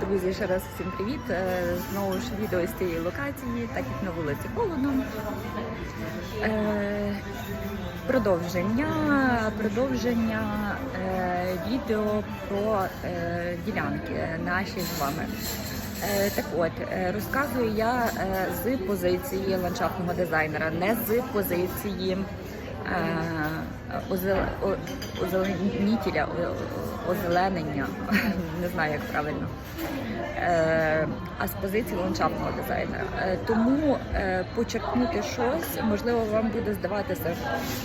Друзі, ще раз всім привіт. Е, Знову ж відео з цієї локації, так як на вулиці холодно. Е, Продовження, продовження е, відео про ділянки наші з вами. Так от, розказую я з позиції ландшафтного дизайнера, не з позиції озеленітеля, озеленення, не знаю як правильно, Е, а з позиції ландшафтного дизайнера. Е, Тому е, почерпнути щось, можливо, вам буде здаватися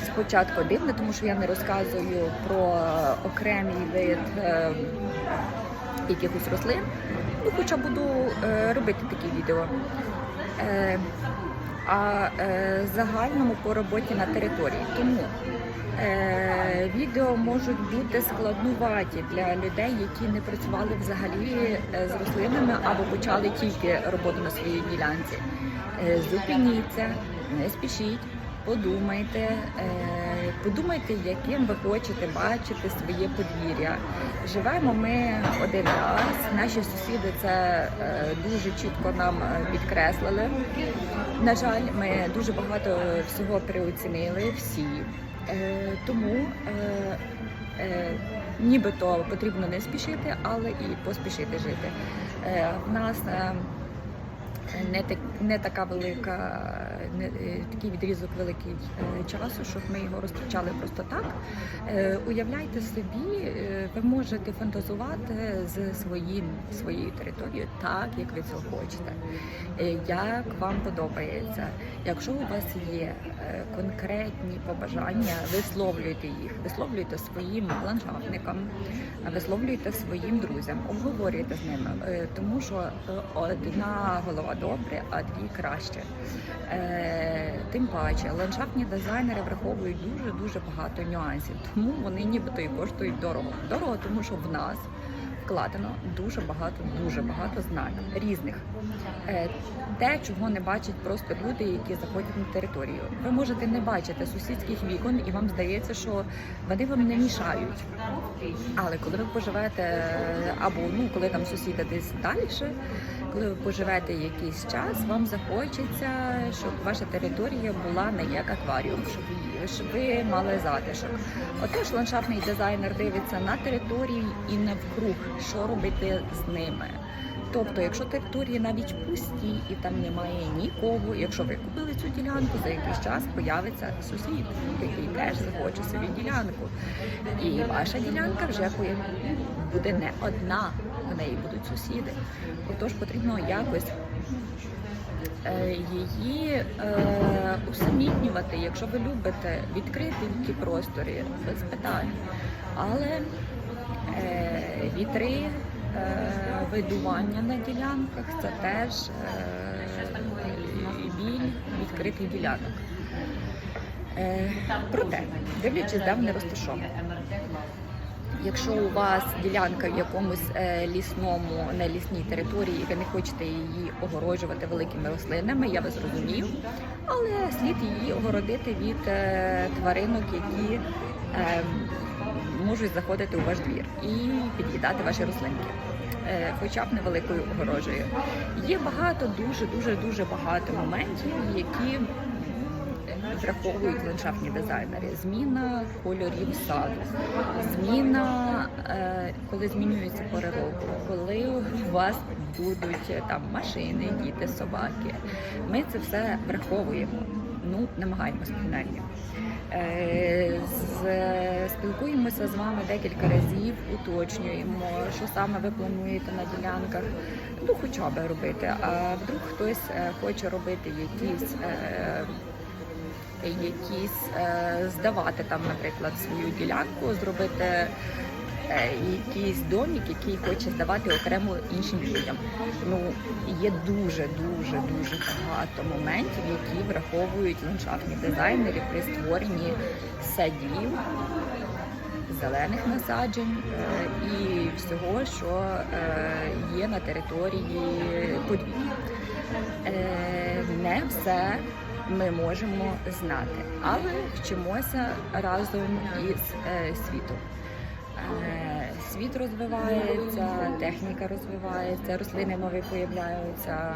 спочатку дивно, тому що я не розказую про окремий вид якихось рослин. Ну, хоча буду робити такі відео. А е, загальному по роботі на території. Тому е, відео можуть бути складнуваті для людей, які не працювали взагалі е, з рослинами або почали тільки роботу на своїй ділянці. Е, зупиніться, не спішіть. Подумайте, е, подумайте, яким ви хочете бачити своє подвір'я. Живемо ми один раз. Наші сусіди це е, дуже чітко нам е, підкреслили. На жаль, ми дуже багато всього переоцінили всі. Тому нібито потрібно не спішити, але і поспішити жити. В нас не, так, не така велика, не, е, такий відрізок великий е, часу, щоб ми його розпочали просто так. Е, уявляйте собі, ви можете фантазувати з своїм, своєю територією так, як ви цього хочете, як вам подобається. Якщо у вас є конкретні побажання, висловлюйте їх, висловлюйте своїм ландшафтникам, висловлюйте своїм друзям, обговорюйте з ними, тому що одна голова добре, а дві краще. Тим паче, ландшафтні дизайнери враховують дуже дуже багато нюансів, тому вони нібито і коштують дорого. Дорого, тому що в нас вкладено дуже багато, дуже багато знань різних. Е, Те, чого не бачать просто люди, які заходять на територію. Ви можете не бачити сусідських вікон, і вам здається, що вони вам не мішають. Але коли ви поживете, або ну коли там сусіди десь далі, коли ви поживете якийсь час, вам захочеться, щоб ваша територія була не як акваріум, щоб ви, щоб ви мали затишок. Отож, ландшафтний дизайнер дивиться на території і навкруг, що робити з ними. Тобто, якщо території навіть пусті і там немає нікого, якщо ви купили цю ділянку, за якийсь час появиться сусід, який теж захоче собі ділянку. І ваша ділянка вже буде не одна, в неї будуть сусіди. Отож потрібно якось її е, усамітнювати, якщо ви любите відкрити ті простори без питань. Але е, вітри, е, видування на ділянках це теж е, біль відкритих ділянок. Е, проте, дивлячись, де вони розташовані. Якщо у вас ділянка в якомусь е, лісному, не лісній території, і ви не хочете її огороджувати великими рослинами, я вас розумію, але слід її огородити від е, тваринок, які е, можуть заходити у ваш двір і під'їдати ваші рослинки. Хоча б невеликою огорожею. Є багато, дуже, дуже, дуже багато моментів, які враховують ландшафтні дизайнери. Зміна кольорів саду, зміна, е, коли змінюється пори року, коли у вас будуть е, там машини, діти, собаки. Ми це все враховуємо. Ну, намагаємося принаймні. Е, Спілкуємося з вами декілька разів, уточнюємо, що саме ви плануєте на ділянках, ну хоча б робити. А вдруг хтось хоче робити якісь якісь е, здавати там, наприклад, свою ділянку, зробити е, якийсь домик, який хоче здавати окремо іншим людям. Ну є дуже, дуже, дуже багато моментів, які враховують ландшафтні дизайнери при створенні садів. Зелених насаджень е, і всього, що е, є на території подвір'я. Е, Не все ми можемо знати, але вчимося разом із е, світом. Е, Світ розвивається, техніка розвивається, рослини нові появляються,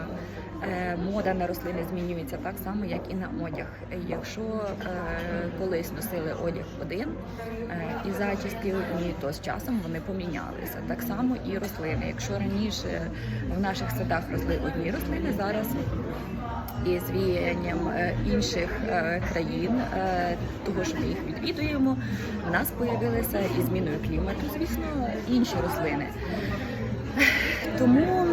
е, мода на рослини змінюється так само, як і на одяг. Якщо колись носили одяг один і зачіски одні, то з часом вони помінялися. Так само і рослини. Якщо раніше в наших садах росли одні рослини, зараз і з віянням е, інших е, країн, е, того, що ми їх відвідуємо, в нас появилися і зміною клімату, звісно, інші рослини. Тому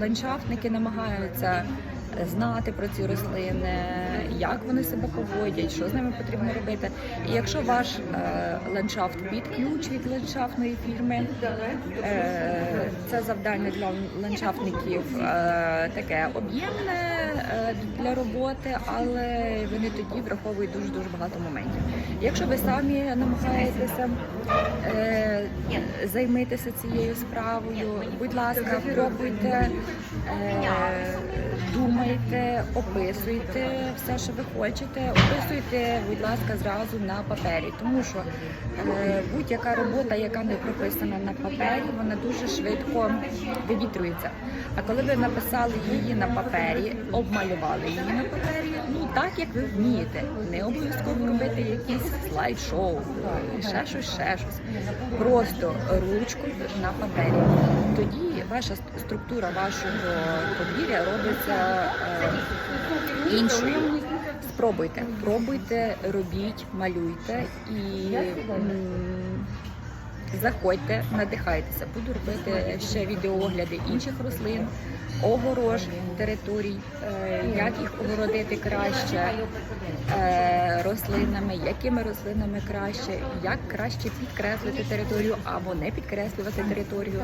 ландшафтники намагаються знати про ці рослини, як вони себе поводять, що з ними потрібно робити. І якщо ваш е, ландшафт під ключ від ландшафтної фірми, е, це завдання для ландшафтників е, таке об'ємне для роботи, але вони тоді враховують дуже дуже багато моментів. Якщо ви самі намагаєтеся займитися цією справою, будь ласка, пробуйте, думайте, описуйте все, що ви хочете. Описуйте, будь ласка, зразу на папері, тому що е, будь-яка робота, яка не прописана на папері, вона дуже швидко вивітрюється. А коли ви написали її на папері, обмалювали її на папері, так як ви вмієте, не обов'язково робити якісь слайд-шоу, ще щось, ще щось. Просто ручкою на папері. Тоді ваша структура вашого подвір'я робиться е, іншою. Спробуйте, пробуйте, робіть, малюйте і м, заходьте, надихайтеся. Буду робити ще відеоогляди інших рослин, огорож територій, е, як їх огородити краще е, рослинами, якими рослинами краще, як краще підкреслити територію або не підкреслювати територію.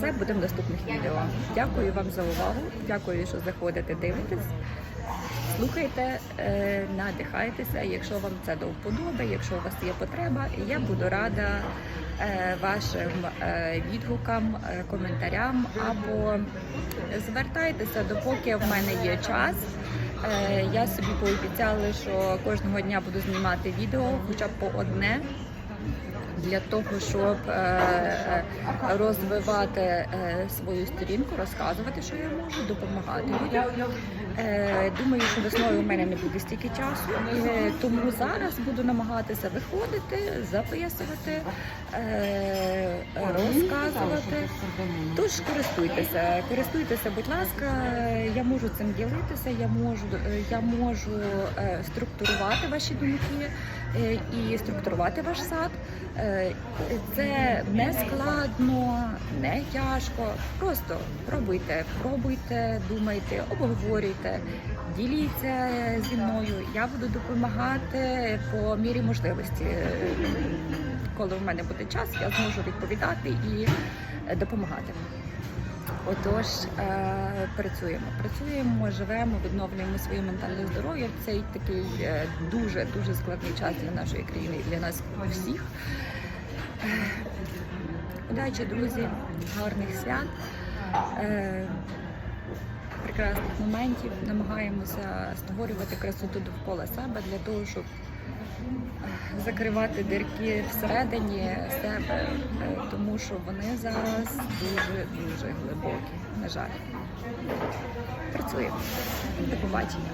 Це буде в наступних відео. Дякую вам за увагу. Дякую, що заходите, дивитесь. Слухайте, е, надихайтеся. Якщо вам це до вподоби, якщо у вас є потреба, я буду рада е, вашим е, відгукам, коментарям або звертайтеся, допоки в мене є час. Я собі пообіцяла, що кожного дня буду знімати відео, хоча б по одне для того, щоб е, е, розвивати е, свою сторінку, розказувати, що я можу, допомагати Думаю, що весною у мене не буде стільки часу, тому зараз буду намагатися виходити, записувати, розказувати. Тож користуйтеся, користуйтеся, будь ласка. Я можу цим ділитися. Я можу я можу структурувати ваші думки і структурувати ваш сад. Е, Це не складно, не тяжко. Просто пробуйте, пробуйте, думайте, обговорюйте, діліться зі мною. Я буду допомагати по мірі можливості. Е, Коли в мене буде час, я зможу відповідати і е, допомагати. Отож, е, працюємо, працюємо, живемо, відновлюємо своє ментальне здоров'я в цей такий е, дуже дуже складний час для нашої країни і для нас всіх. Е, Удачі, друзі, гарних свят, прекрасних моментів. Намагаємося створювати красоту довкола себе для того, щоб закривати дірки всередині себе, е, тому що вони зараз дуже дуже глибокі. На жаль, працюємо. До побачення.